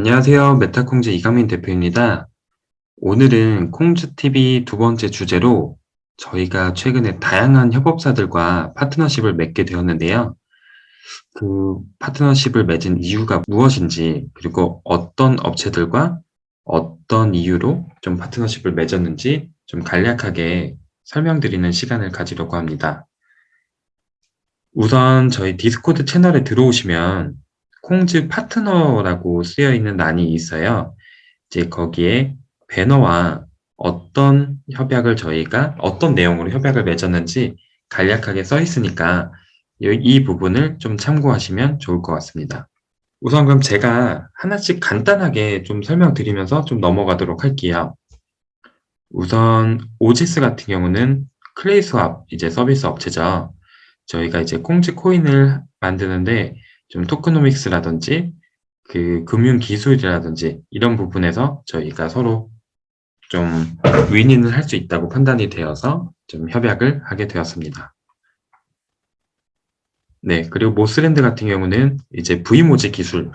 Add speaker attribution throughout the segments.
Speaker 1: 안녕하세요. 메타콩즈 이강민 대표입니다. 오늘은 콩즈TV 두 번째 주제로 저희가 최근에 다양한 협업사들과 파트너십을 맺게 되었는데요. 그 파트너십을 맺은 이유가 무엇인지, 그리고 어떤 업체들과 어떤 이유로 좀 파트너십을 맺었는지 좀 간략하게 설명드리는 시간을 가지려고 합니다. 우선 저희 디스코드 채널에 들어오시면 콩즈 파트너라고 쓰여 있는 란이 있어요. 이제 거기에 배너와 어떤 협약을 저희가 어떤 내용으로 협약을 맺었는지 간략하게 써 있으니까 이, 이 부분을 좀 참고하시면 좋을 것 같습니다. 우선 그럼 제가 하나씩 간단하게 좀 설명드리면서 좀 넘어가도록 할게요. 우선 오지스 같은 경우는 클레이 스왑 이제 서비스 업체죠. 저희가 이제 콩즈 코인을 만드는데 좀 토크노믹스라든지 그 금융 기술이라든지 이런 부분에서 저희가 서로 좀 윈윈을 할 수 있다고 판단이 되어서 좀 협약을 하게 되었습니다. 네, 그리고 모스랜드 같은 경우는 이제 V모지 기술,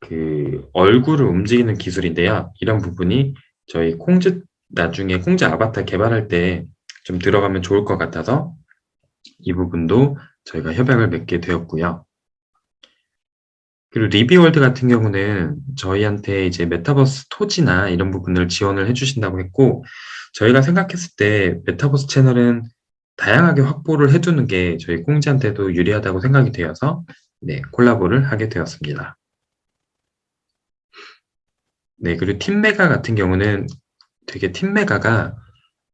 Speaker 1: 그 얼굴을 움직이는 기술인데요. 이런 부분이 저희 콩즈 나중에 콩즈 아바타 개발할 때 좀 들어가면 좋을 것 같아서 이 부분도 저희가 협약을 맺게 되었고요. 그리고 리비월드 같은 경우는 저희한테 이제 메타버스 토지나 이런 부분을 지원을 해주신다고 했고, 저희가 생각했을 때 메타버스 채널은 다양하게 확보를 해두는 게 저희 콩지한테도 유리하다고 생각이 되어서 네, 콜라보를 하게 되었습니다. 네, 그리고 팀메가 같은 경우는 되게 팀메가가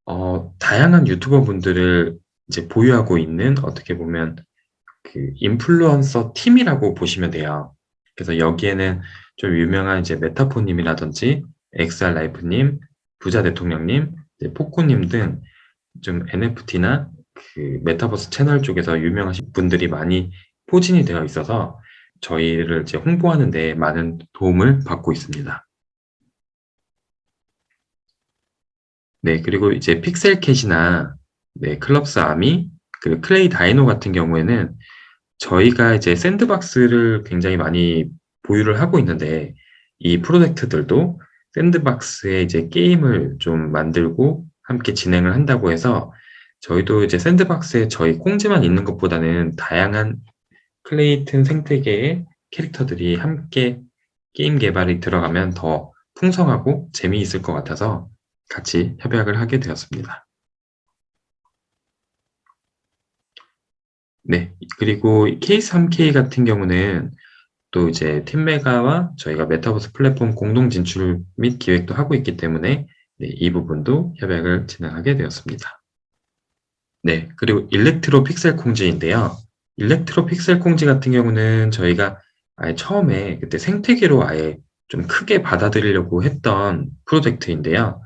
Speaker 1: 어, 다양한 유튜버 분들을 이제 보유하고 있는 어떻게 보면 그 인플루언서 팀이라고 보시면 돼요. 그래서 여기에는 좀 유명한 이제 메타포님이라든지 엑스알 라이프님, 부자 대통령님, 포코님 등 좀 NFT나 그 메타버스 채널 쪽에서 유명하신 분들이 많이 포진이 되어 있어서 저희를 이제 홍보하는 데 많은 도움을 받고 있습니다. 네, 그리고 이제 픽셀캣이나 네, 클럽스 아미, 그리고 클레이 다이노 같은 경우에는 저희가 이제 샌드박스를 굉장히 많이 보유를 하고 있는데 이 프로젝트들도 샌드박스에 이제 게임을 좀 만들고 함께 진행을 한다고 해서 저희도 이제 샌드박스에 저희 콩지만 있는 것보다는 다양한 클레이튼 생태계의 캐릭터들이 함께 게임 개발이 들어가면 더 풍성하고 재미있을 것 같아서 같이 협약을 하게 되었습니다. 네. 그리고 K3K 같은 경우는 또 이제 팀메가와 저희가 메타버스 플랫폼 공동 진출 및 기획도 하고 있기 때문에 네, 이 부분도 협약을 진행하게 되었습니다. 네. 그리고 일렉트로 픽셀 콩지인데요. 일렉트로 픽셀 콩지 같은 경우는 저희가 아예 처음에 그때 생태계로 아예 좀 크게 받아들이려고 했던 프로젝트인데요.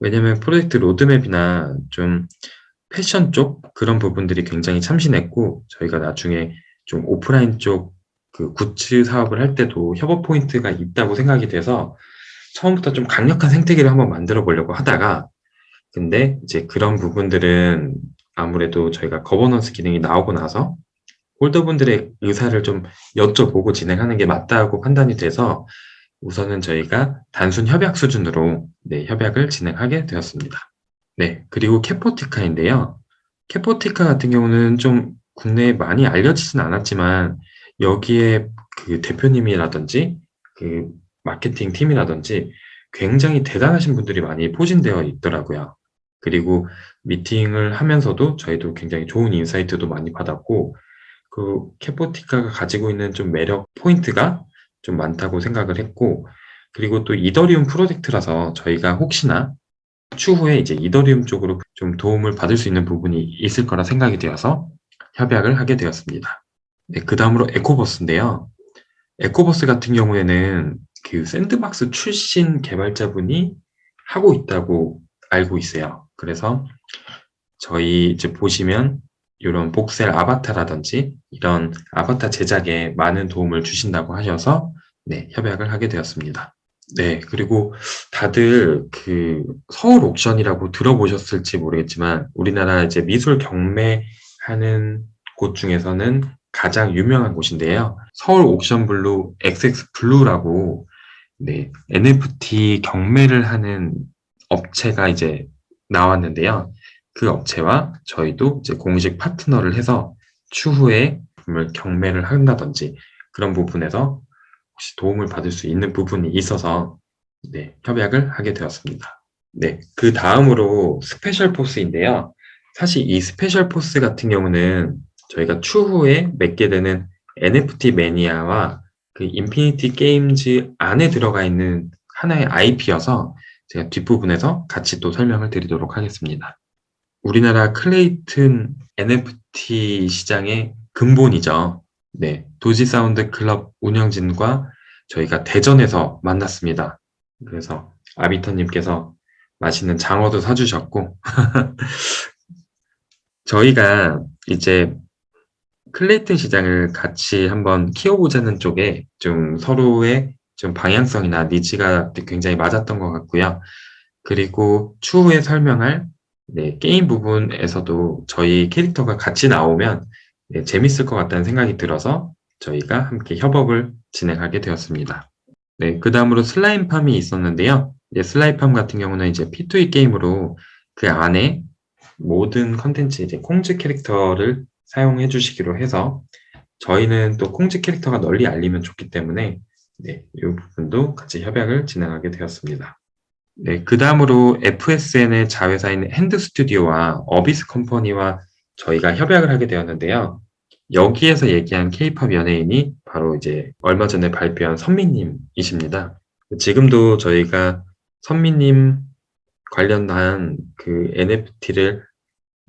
Speaker 1: 왜냐면 프로젝트 로드맵이나 좀 패션 쪽 그런 부분들이 굉장히 참신했고 저희가 나중에 좀 오프라인 쪽 그 굿즈 사업을 할 때도 협업 포인트가 있다고 생각이 돼서 처음부터 좀 강력한 생태계를 한번 만들어 보려고 하다가 근데 이제 그런 부분들은 아무래도 저희가 거버넌스 기능이 나오고 나서 홀더분들의 의사를 좀 여쭤보고 진행하는 게 맞다고 판단이 돼서 우선은 저희가 단순 협약 수준으로 네, 협약을 진행하게 되었습니다. 네, 그리고 캐포티카인데요. 캐포티카 같은 경우는 좀 국내에 많이 알려지진 않았지만 여기에 그 대표님이라든지 그 마케팅 팀이라든지 굉장히 대단하신 분들이 많이 포진되어 있더라고요. 그리고 미팅을 하면서도 저희도 굉장히 좋은 인사이트도 많이 받았고 그 캐포티카가 가지고 있는 좀 매력 포인트가 좀 많다고 생각을 했고 그리고 또 이더리움 프로젝트라서 저희가 혹시나 추후에 이제 이더리움 쪽으로 좀 도움을 받을 수 있는 부분이 있을 거라 생각이 되어서 협약을 하게 되었습니다. 네, 그 다음으로 에코버스인데요. 에코버스 같은 경우에는 그 샌드박스 출신 개발자분이 하고 있다고 알고 있어요. 그래서 저희 이제 보시면 이런 복셀 아바타라든지 이런 아바타 제작에 많은 도움을 주신다고 하셔서 네, 협약을 하게 되었습니다. 네, 그리고 다들 그 서울 옥션이라고 들어보셨을지 모르겠지만 우리나라 이제 미술 경매하는 곳 중에서는 가장 유명한 곳인데요. 서울 옥션 블루 XX 블루라고 네, NFT 경매를 하는 업체가 이제 나왔는데요. 그 업체와 저희도 이제 공식 파트너를 해서 추후에 을 경매를 한다든지 그런 부분에서 혹시 도움을 받을 수 있는 부분이 있어서 네, 협약을 하게 되었습니다. 네, 그 다음으로 스페셜 포스인데요. 사실 이 스페셜 포스 같은 경우는 저희가 추후에 맺게 되는 NFT 매니아와 그 인피니티 게임즈 안에 들어가 있는 하나의 IP여서 제가 뒷부분에서 같이 또 설명을 드리도록 하겠습니다. 우리나라 클레이튼 NFT 시장의 근본이죠. 네, 도지 사운드 클럽 운영진과 저희가 대전에서 만났습니다. 그래서 아비터님께서 맛있는 장어도 사주셨고 저희가 이제 클레이튼 시장을 같이 한번 키워보자는 쪽에 좀 서로의 좀 방향성이나 니즈가 굉장히 맞았던 것 같고요. 그리고 추후에 설명할 네, 게임 부분에서도 저희 캐릭터가 같이 나오면 네, 재밌을 것 같다는 생각이 들어서 저희가 함께 협업을 진행하게 되었습니다. 네, 그 다음으로 슬라임팜이 있었는데요. 네, 슬라임팜 같은 경우는 이제 P2E 게임으로 그 안에 모든 컨텐츠 이제 콩즈 캐릭터를 사용해 주시기로 해서 저희는 또 콩즈 캐릭터가 널리 알리면 좋기 때문에 네, 이 부분도 같이 협약을 진행하게 되었습니다. 네, 그 다음으로 FSN의 자회사인 핸드 스튜디오와 어비스 컴퍼니와 저희가 협약을 하게 되었는데요. 여기에서 얘기한 케이팝 연예인이 바로 이제 얼마 전에 발표한 선미님이십니다. 지금도 저희가 선미님 관련한 그 NFT를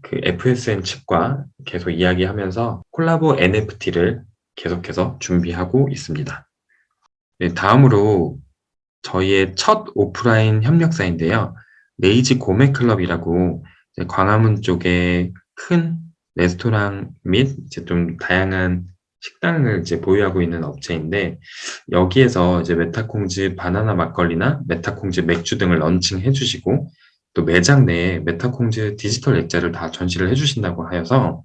Speaker 1: 그 FSN 측과 계속 이야기하면서 콜라보 NFT를 계속해서 준비하고 있습니다. 네, 다음으로 저희의 첫 오프라인 협력사인데요. 레이지 고메 클럽이라고 광화문 쪽에 큰 레스토랑 및 이제 좀 다양한 식당을 이제 보유하고 있는 업체인데 여기에서 이제 메타콩즈 바나나 막걸리나 메타콩즈 맥주 등을 런칭해 주시고 또 매장 내에 메타콩즈 디지털 액자를 다 전시를 해 주신다고 하여서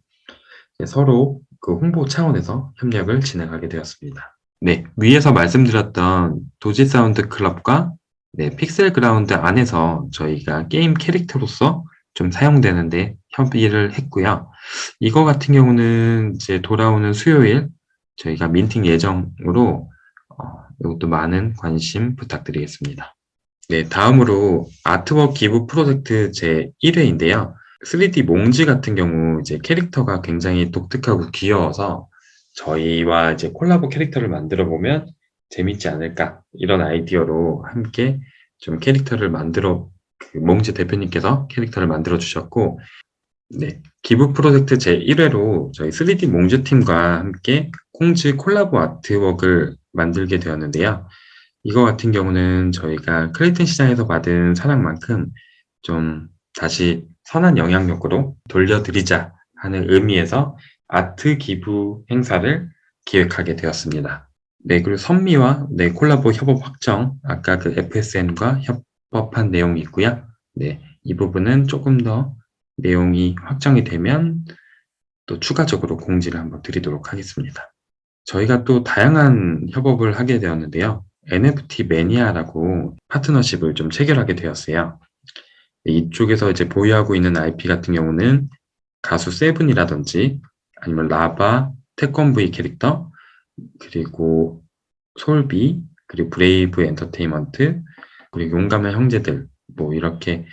Speaker 1: 서로 그 홍보 차원에서 협력을 진행하게 되었습니다. 네, 위에서 말씀드렸던 도지 사운드 클럽과 네, 픽셀 그라운드 안에서 저희가 게임 캐릭터로서 좀 사용되는데 협의를 했고요. 이거 같은 경우는 이제 돌아오는 수요일 저희가 민팅 예정으로 어, 이것도 많은 관심 부탁드리겠습니다. 네, 다음으로 아트워크 기부 프로젝트 제 1회인데요. 3D 몽지 같은 경우 이제 캐릭터가 굉장히 독특하고 귀여워서 저희와 이제 콜라보 캐릭터를 만들어 보면 재밌지 않을까 이런 아이디어로 함께 좀 캐릭터를 만들어 그 몽지 대표님께서 캐릭터를 만들어 주셨고 네, 기부 프로젝트 제1회로 저희 3D 몽즈 팀과 함께 콩즈 콜라보 아트웍을 만들게 되었는데요. 이거 같은 경우는 저희가 클레이튼 시장에서 받은 사랑만큼 좀 다시 선한 영향력으로 돌려드리자 하는 의미에서 아트 기부 행사를 기획하게 되었습니다. 네, 그리고 선미와 네, 콜라보 협업 확정, 아까 그 FSN과 협업한 내용이 있고요. 네, 이 부분은 조금 더 내용이 확정이 되면 또 추가적으로 공지를 한번 드리도록 하겠습니다. 저희가 또 다양한 협업을 하게 되었는데요. NFT 매니아라고 파트너십을 좀 체결하게 되었어요. 이쪽에서 이제 보유하고 있는 IP 같은 경우는 가수 세븐이라든지 아니면 라바, 태권브이 캐릭터, 그리고 솔비, 그리고 브레이브 엔터테인먼트, 그리고 용감한 형제들, 뭐 이렇게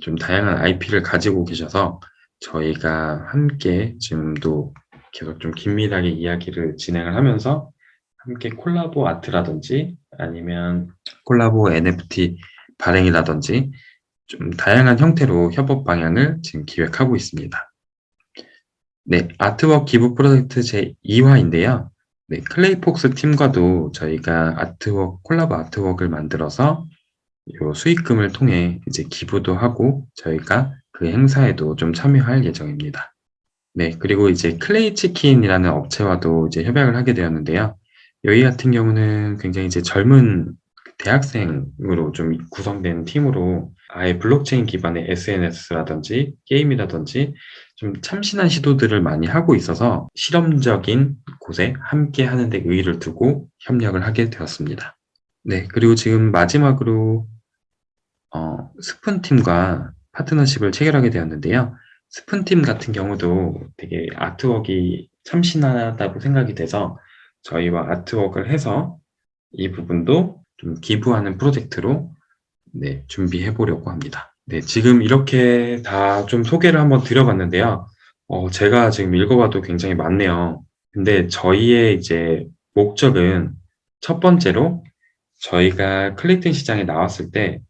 Speaker 1: 좀 다양한 IP를 가지고 계셔서 저희가 함께 지금도 계속 좀 긴밀하게 이야기를 진행을 하면서 함께 콜라보 아트라든지 아니면 콜라보 NFT 발행이라든지 좀 다양한 형태로 협업 방향을 지금 기획하고 있습니다. 네, 아트워크 기부 프로젝트 제2화인데요. 네, 클레이폭스 팀과도 저희가 아트워크, 콜라보 아트워크를 만들어서 요 수익금을 통해 이제 기부도 하고 저희가 그 행사에도 좀 참여할 예정입니다. 네, 그리고 이제 클레이 치킨이라는 업체와도 이제 협약을 하게 되었는데요. 여기 같은 경우는 굉장히 이제 젊은 대학생으로 좀 구성된 팀으로 아예 블록체인 기반의 SNS라든지 게임이라든지 좀 참신한 시도들을 많이 하고 있어서 실험적인 곳에 함께 하는 데 의의를 두고 협력을 하게 되었습니다. 네, 그리고 지금 마지막으로 어, 스푼팀과 파트너십을 체결하게 되었는데요. 스푼팀 같은 경우도 되게 아트웍이 참신하다고 생각이 돼서 저희와 아트웍을 해서 이 부분도 좀 기부하는 프로젝트로 네, 준비해 보려고 합니다. 네, 지금 이렇게 다 좀 소개를 한번 드려봤는데요. 어, 제가 지금 읽어봐도 굉장히 많네요. 근데 저희의 이제 목적은 첫 번째로 저희가 클릭된 시장에 나왔을 때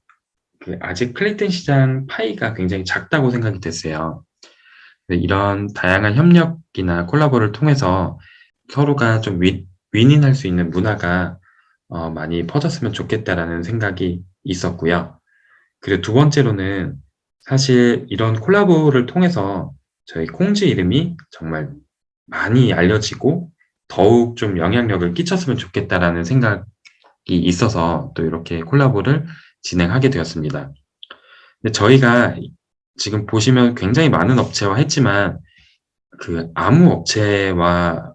Speaker 1: 그 아직 클릭된 시장 파이가 굉장히 작다고 생각이 됐어요. 네, 이런 다양한 협력이나 콜라보를 통해서 서로가 좀 윈, 윈윈할 수 있는 문화가 어, 많이 퍼졌으면 좋겠다라는 생각이 있었고요. 그리고 두 번째로는 사실 이런 콜라보를 통해서 저희 콩즈 이름이 정말 많이 알려지고 더욱 좀 영향력을 끼쳤으면 좋겠다라는 생각이 있어서 또 이렇게 콜라보를 진행하게 되었습니다. 저희가 지금 보시면 굉장히 많은 업체와 했지만 그 아무 업체와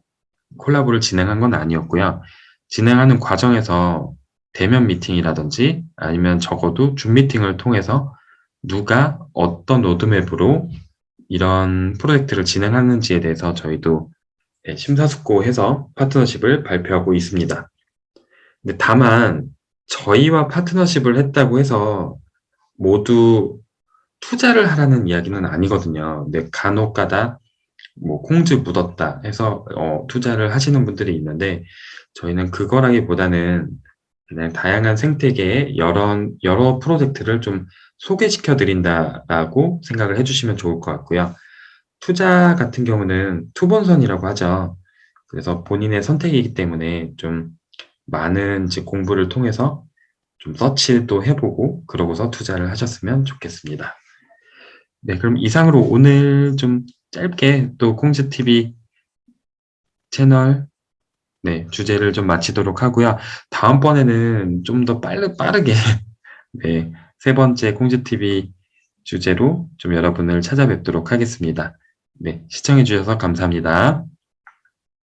Speaker 1: 콜라보를 진행한 건 아니었고요. 진행하는 과정에서 대면 미팅이라든지 아니면 적어도 줌 미팅을 통해서 누가 어떤 로드맵으로 이런 프로젝트를 진행하는지에 대해서 저희도 예, 심사숙고해서 파트너십을 발표하고 있습니다. 근데 다만 저희와 파트너십을 했다고 해서 모두 투자를 하라는 이야기는 아니거든요. 근데 간혹가다 뭐 콩즈 묻었다 해서 어, 투자를 하시는 분들이 있는데 저희는 그거라기보다는 그냥 다양한 생태계의 여러 여러 프로젝트를 좀 소개시켜 드린다라고 생각을 해주시면 좋을 것 같고요. 투자 같은 경우는 투본선이라고 하죠. 그래서 본인의 선택이기 때문에 좀 많은 이제 공부를 통해서 좀 서치도 해보고 그러고서 투자를 하셨으면 좋겠습니다. 네, 그럼 이상으로 오늘 좀 짧게 또 콩즈 TV 채널 네, 주제를 좀 마치도록 하고요. 다음번에는 좀더 빠르, 빠르게 네, 세 번째 콩즈 TV 주제로 좀 여러분을 찾아뵙도록 하겠습니다. 네, 시청해 주셔서 감사합니다.